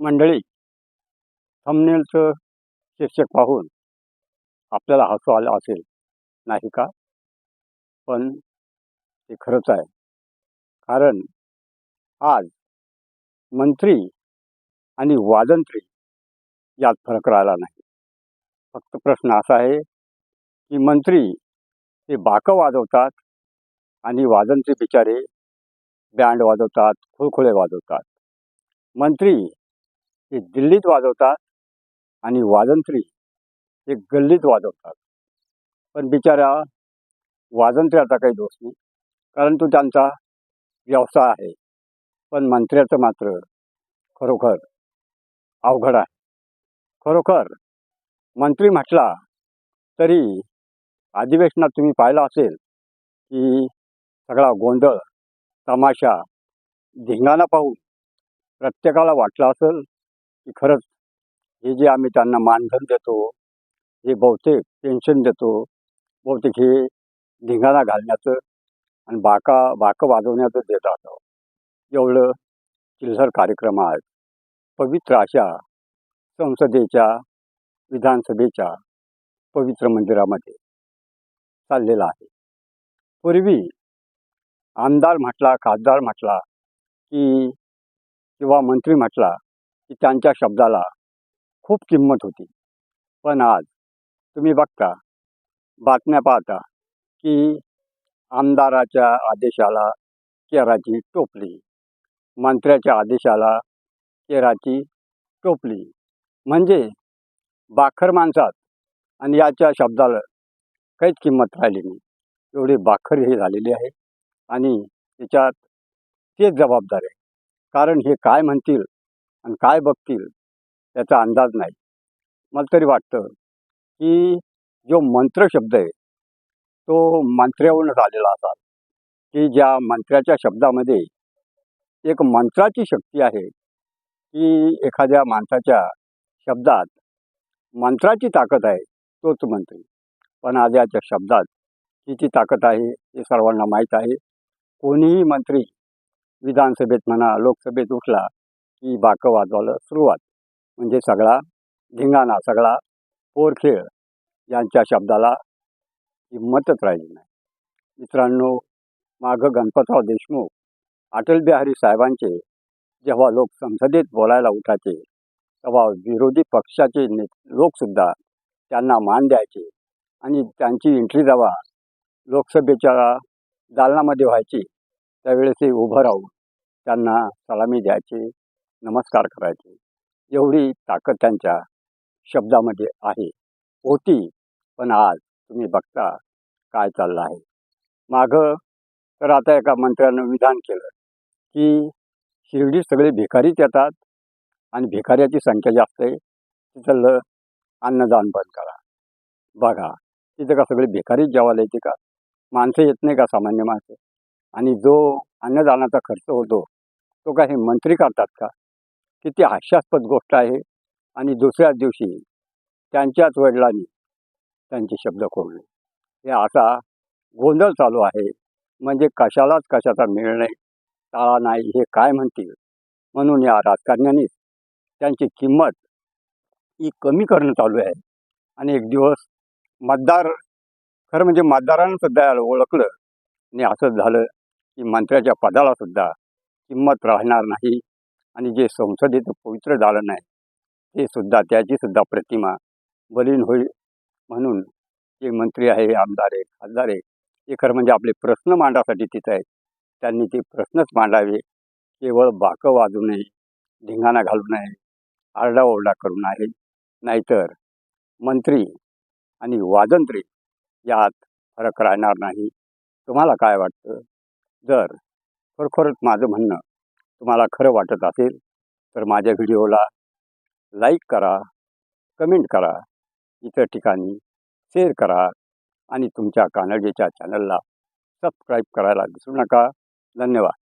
मंडळी थंबनेलचं शीर्षक पाहून आपल्याला हसू आलं असेल नाही का? पण ते खरंच आहे. कारण आज मंत्री आणि वादंत्री यात फरक राहिला नाही. फक्त प्रश्न असा आहे की मंत्री हे बाकं वाजवतात आणि वादंत्री बिचारे बँड वाजवतात खुळखुळे वाजवतात. मंत्री हे दिल्लीत वाजवतात आणि वाजंत्री हे गल्लीत वाजवतात. पण बिचारा वाजंत्र्याचा काही दोष नाही कारण तो त्यांचा व्यवसाय आहे. पण मंत्र्याचं मात्र खरोखर अवघड आहे. खरोखर मंत्री म्हटला तरी अधिवेशनात तुम्ही पाहिलं असेल की सगळा गोंधळ तमाशा धिंगाणा पाहून प्रत्येकाला वाटलं असेल की खरंच हे जे आम्ही त्यांना मानधन देतो हे बहुतेक पेन्शन देतो बहुतेक हे धिंगाणा घालण्याचं आणि बाका बाकं वाजवण्याचं देत असावं एवढं चिल्लर कार्यक्रम आहेत. पवित्र अशा संसदेच्या विधानसभेच्या पवित्र मंदिरामध्ये चाललेला आहे. पूर्वी आमदार म्हटला खासदार म्हटला की किंवा मंत्री म्हटला की त्यांच्या शब्दाला खूप किंमत होती. पण आज तुम्ही बघता बातम्या पाहता की आमदाराच्या आदेशाला केराची टोपली मंत्र्याच्या आदेशाला केराची टोपली. म्हणजे बाखर माणसात आणि याच्या शब्दाला काहीच किंमत राहिली नाही. एवढी बाखर हे झालेली आहे आणि त्याच्यात तेच जबाबदार आहे. कारण हे काय म्हणतील आणि काय बघतील त्याचा अंदाज नाही. मला तरी वाटतं की जो मंत्र शब्द आहे तो मंत्र्यावरूनच आलेला असाल की ज्या मंत्र्याच्या शब्दामध्ये एक मंत्राची शक्ती आहे की एखाद्या माणसाच्या शब्दात मंत्राची ताकद आहे तोच मंत्री. पण आज याच्या शब्दात किती ताकद आहे हे सर्वांना माहीत आहे. कोणीही मंत्री विधानसभेत म्हणा लोकसभेत उठला की बाकं वाजवायला सुरुवात. म्हणजे सगळा धिंगाणा सगळा पोरखेळ यांच्या शब्दाला किंमतच राहिली नाही. मित्रांनो मागं गणपतराव देशमुख अटलबिहारी साहेबांचे जेव्हा लोक संसदेत बोलायला उठायचे तेव्हा विरोधी पक्षाचे ने लोकसुद्धा त्यांना मान द्यायचे आणि त्यांची एंट्री जेव्हा लोकसभेच्या दालनामध्ये व्हायची त्यावेळेस ते उभं राहून त्यांना सलामी द्यायचे. नमस्कार करायचे. एवढी ताकद त्यांच्या शब्दामध्ये आहे. होती पण आज तुम्ही बघता काय चाललं आहे. मागं तर आता एका मंत्र्यानं विधान केलं की शिर्डी सगळे भिकारीच येतात आणि भिकाऱ्याची संख्या जास्त आहे. तिथलं अन्नदान बंद करा. बघा तिथं का सगळे भिकारीच जेवायला येते का? माणसं येत नाही का सामान्य माणसं? आणि जो अन्नदानाचा खर्च होतो तो काही हे मंत्री करतात का? किती हास्यास्पद गोष्ट आहे आणि दुसऱ्याच दिवशी त्यांच्याच वडिलांनी त्यांचे शब्द खोडले हे असा गोंधळ चालू आहे. म्हणजे कशालाच कशाचा मेळ नाही टाळा नाही हे काय म्हणतील? म्हणून या राजकारण्यांनीच त्यांची किंमत ही कमी करणं चालू आहे. आणि एक दिवस मतदार खरं म्हणजे मतदारांना सुद्धा ओळखलं. आणि असं झालं की मंत्र्याच्या पदाला सुद्धा किंमत राहणार नाही. आणि जे संसदेचं पवित्र झालं नाही ते सुद्धा त्याची सुद्धा प्रतिमा बलीन होईल म्हणून जे मंत्री आहे आमदार आहे खासदार आहे ते खरं म्हणजे आपले प्रश्न मांडासाठी तिथं आहेत. त्यांनी ते प्रश्नच मांडावे. केवळ बाकं वाजू नये धिंगाणा घालू नये आरडाओरडा करू नये. नाहीतर मंत्री आणि वाजंत्री यात फरक राहणार नाही. तुम्हाला काय वाटतं? जर खरोखरच माझं म्हणणं तुम्हाला खरं वाटत असेल तर माझ्या व्हिडिओला लाईक करा कमेंट करा इतर ठिकाणी शेअर करा आणि तुमच्या कानडीच्या चॅनलला सबस्क्राईब करायला विसरू नका. धन्यवाद.